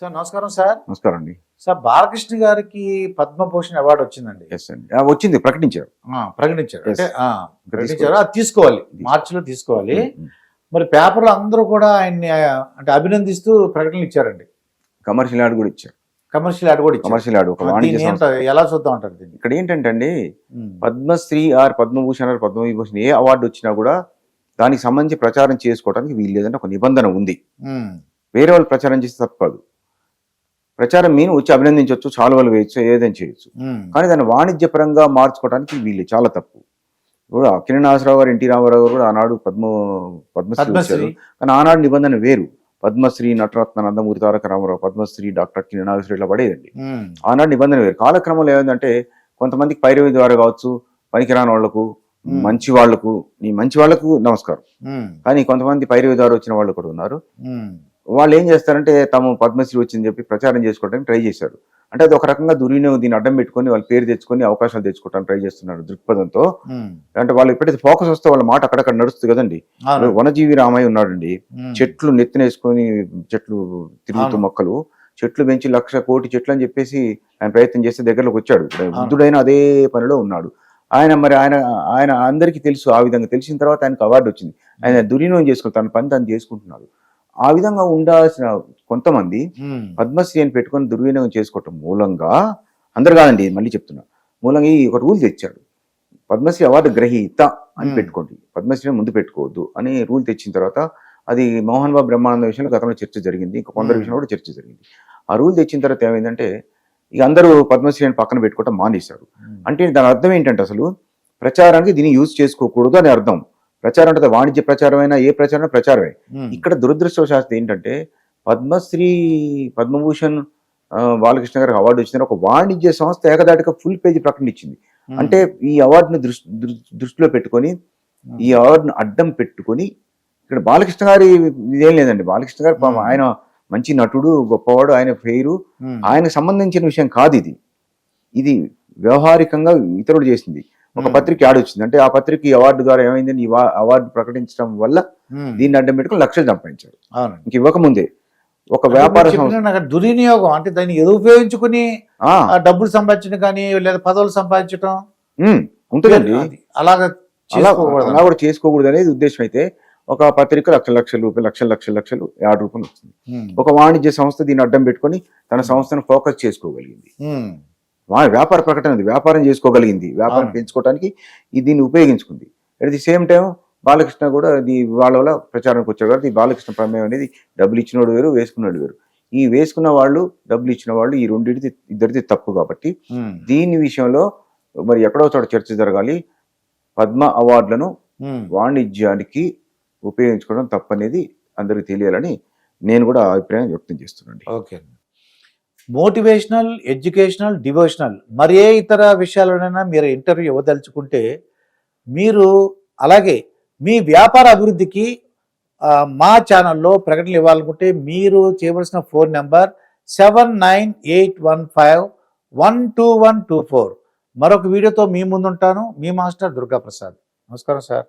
Sir నమస్కారం sir. నమస్కారం అండి. సార్ బాలకృష్ణ గారికి పద్మభూషణ్ అవార్డు వచ్చిందండి. ఎస్ అండి వచ్చింది ప్రకటించారు. ప్రకటించారు. అంటే ప్రకటించారు. అది తీసుకోవాలి. మార్చిలో తీసుకోవాలి. మరి పేపర్లో అందరూ కూడా ఆయన్ని అంటే అభినందిస్తూ ప్రకటనలు ఇచ్చారండి. కమర్షియల్ యాడ్ కూడా ఇచ్చారు. కమర్షియల్ యాడ్ కూడా కమర్షియల్ యాడ్ ఒక ఎలా చూద్దాం అంటారు ఇక్కడ ఏంటంటే అండి. పద్మశ్రీ ఆర్ పద్మభూషణ్ ఆర్ పద్మవిభూషణ్ ఏ అవార్డు వచ్చినా కూడా దానికి సంబంధించి ప్రచారం చేసుకోవడానికి వీలు లేదని ఒక నిబంధన ఉంది. వేరే వాళ్ళు ప్రచారం చేస్తే తప్పు కాదు. ప్రచారం మీను వచ్చి అభినందించవచ్చు చాలువలు వేయచ్చు ఏదైనా చేయొచ్చు. కానీ దాన్ని వాణిజ్యపరంగా మార్చుకోవడానికి వీళ్ళు చాలా తప్పు ఇప్పుడు కిరణ్ నాగరావు గారు ఎన్టీ రామారావు గారు కూడా ఆనాడు పద్మ పద్మశ్రీ వచ్చారు కానీ ఆనాడు నిబంధన వేరు పద్మశ్రీ నటరత్న నందమూరి తారక రామారావు పద్మశ్రీ డాక్టర్ కిరణ్ నాగేశ్వర ఇట్లా పడేదండి. ఆనాడు నిబంధన వేరు కాలక్రమంలో ఏమైందంటే కొంతమందికి పైరవి ద్వారా కావచ్చు పనికిరాని వాళ్ళకు. మంచి వాళ్ళకు ఈ మంచి వాళ్ళకు నమస్కారం. కానీ కొంతమంది పైరవి ద్వారా వచ్చిన వాళ్ళు కూడా ఉన్నారు. వాళ్ళు ఏం చేస్తారంటే తాము పద్మశ్రీ వచ్చిందని చెప్పి ప్రచారం చేసుకోవడానికి ట్రై చేశారు అంటే అది ఒక రకంగా దుర్వినియోగం దీన్ని అడ్డం పెట్టుకొని వాళ్ళ పేరు తెచ్చుకొని అవకాశాలు తెచ్చుకోవడానికి ట్రై చేస్తున్నారు దృక్పథంతో. అంటే వాళ్ళు ఎప్పుడైతే ఫోకస్ వస్తే వాళ్ళ మాట అక్కడక్కడ నడుస్తుంది కదండి. వనజీవి రామయ్య ఉన్నాడండి. చెట్లు నెత్తినేసుకొని చెట్లు తిరుగుతూ. మొక్కలు చెట్లు పెంచి లక్ష కోటి చెట్లు అని చెప్పేసి ఆయన ప్రయత్నం చేస్తే దగ్గరలోకి వచ్చాడు. బుద్ధుడైన అదే పనిలో ఉన్నాడు ఆయన మరి ఆయన ఆయన అందరికీ తెలుసు ఆ విధంగా తెలిసిన తర్వాత ఆయనకు అవార్డు వచ్చింది ఆయన దుర్వినియోగం చేసుకుని తన పని తను చేసుకుంటున్నాడు ఆ విధంగా ఉండాల్సిన కొంతమంది. పద్మశ్రీ అని పెట్టుకొని దుర్వినియోగం చేసుకోవటం మూలంగా అందరు కాదండి మళ్ళీ చెప్తున్నా మూలంగా ఈ ఒక రూల్ తెచ్చాడు పద్మశ్రీ అవార్డు గ్రహీత అని. పెట్టుకోండి పద్మశ్రీని ముందు పెట్టుకోవద్దు అని రూల్ తెచ్చిన తర్వాత అది మోహన్ బాబు బ్రహ్మానంద విషయంలో గతంలో చర్చ జరిగింది ఇంకా కొందరు. విషయంలో కూడా చర్చ జరిగింది ఆ రూల్ తెచ్చిన తర్వాత ఏమైందంటే ఇక అందరూ పద్మశ్రీ అని పక్కన పెట్టుకోవటం మానేశారు. అంటే దాని అర్థం ఏంటంటే అసలు ప్రచారానికి దీన్ని యూజ్ చేసుకోకూడదు అని అర్థం ప్రచారం అంటే అది వాణిజ్య ప్రచారమైనా ఏ ప్రచారం ప్రచారమే. ఇక్కడ దురదృష్టవశాస్తు ఏంటంటే పద్మశ్రీ పద్మభూషణ్ బాలకృష్ణ గారికి అవార్డు వచ్చిన ఒక వాణిజ్య సంస్థ ఏకదాటిగా ఫుల్ పేజీ ప్రకటన ఇచ్చింది. అంటే ఈ అవార్డును దృష్టిలో పెట్టుకొని. ఈ అవార్డును అడ్డం పెట్టుకొని ఇక్కడ బాలకృష్ణ గారి ఇదేం లేదండి బాలకృష్ణ గారు. ఆయన మంచి నటుడు గొప్పవాడు ఆయన పేరు. ఆయనకు సంబంధించిన విషయం కాదు ఇది ఇది వ్యవహారికంగా ఇతరుడు చేసింది ఒక. పత్రిక యాడ్ వచ్చింది. అంటే ఆ పత్రిక ఈ అవార్డు ద్వారా ఏమైందని ఈ అవార్డు ప్రకటించడం వల్ల. దీన్ని అడ్డం పెట్టుకుని లక్షలు సంపాదించారు అవునండి. ఇంక ఇవ్వకముందే ఒక వ్యాపార దుర్వినియోగం. అంటే దాన్ని ఏదో ఉపయోగించుకుని డబ్బులు సంపాదించడం కానీ లేదా పదవులు సంపాదించడం. ఉంటుందండి. అలాగా అలా కూడా చేసుకోకూడదు అనేది ఉద్దేశం అయితే ఒక పత్రిక లక్ష లక్షల రూపాయలు లక్షల లక్షల లక్షలు యాడ్ రూపాయలు వస్తుంది. ఒక వాణిజ్య సంస్థ దీన్ని అడ్డం పెట్టుకొని తన సంస్థను ఫోకస్ చేసుకోగలిగింది. వ్యాపార ప్రకటన అది వ్యాపారం చేసుకోగలిగింది వ్యాపారం. పెంచుకోవడానికి ఇది దీన్ని ఉపయోగించుకుంది at the same time Balakrishna కూడా ఇది వాళ్ళ వల్ల ప్రచారానికి వచ్చారు కాబట్టి ఈ బాలకృష్ణ ప్రమేయం అనేది డబ్బులు ఇచ్చినోడు వేరు వేసుకున్నాడు వేరు ఈ వేసుకున్న వాళ్ళు డబ్బులు ఇచ్చిన వాళ్ళు ఈ రెండింటిది ఇద్దరిది తప్పు కాబట్టి. దీని విషయంలో మరి ఎక్కడో చోట చర్చ జరగాలి పద్మ అవార్డులను. వాణిజ్యానికి ఉపయోగించుకోవడం తప్పనేది అందరికీ తెలియాలని నేను కూడా అభిప్రాయం వ్యక్తం చేస్తున్నాను ఓకే మోటివేషనల్ ఎడ్యుకేషనల్ డివోషనల్ మరి ఏ ఇతర విషయాలనైనా మీరు ఇంటర్వ్యూ ఇవ్వదలుచుకుంటే మీరు అలాగే మీ వ్యాపార అభివృద్ధికి మా ఛానల్లో ప్రకటనలు ఇవ్వాలనుకుంటే మీరు చేయవలసిన phone number seven nine eight one five one two one two four. మరొక వీడియోతో మీ ముందుంటాను. మీ మాస్టర్ దుర్గాప్రసాద్. నమస్కారం సార్.